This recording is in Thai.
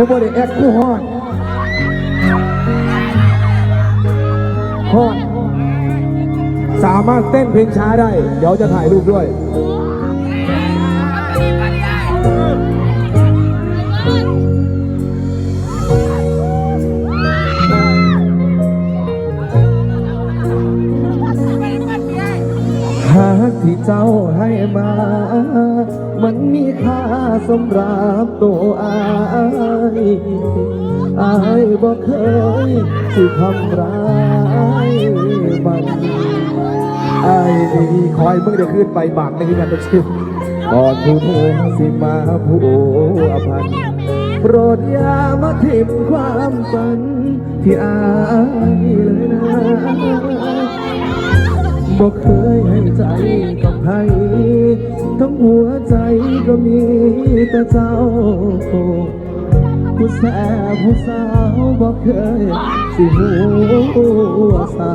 กูบ่ได้แอคกูฮอดฮอดสามารถเต้นเพลงช้าได้ เดี๋ยวจะถ่ายรูปด้วย หากที่เจ้าให้มา มันมีค่าสำหรับตัว อายอายบ่เคยสิทำร้ายมันอายดีคอยมึงได้ขึ้นไปบากในที่นั้นชิก่อนผู้โทสิมาผู้อภัยโปรดอย่ามาทิมความฝัน ที่อายเลยนะบอกเคยให้ใจกับใครทั้งหัวใจก็มีแต่เจ้า ผู้แสบผู้สาวบอกเคยสิหัวสา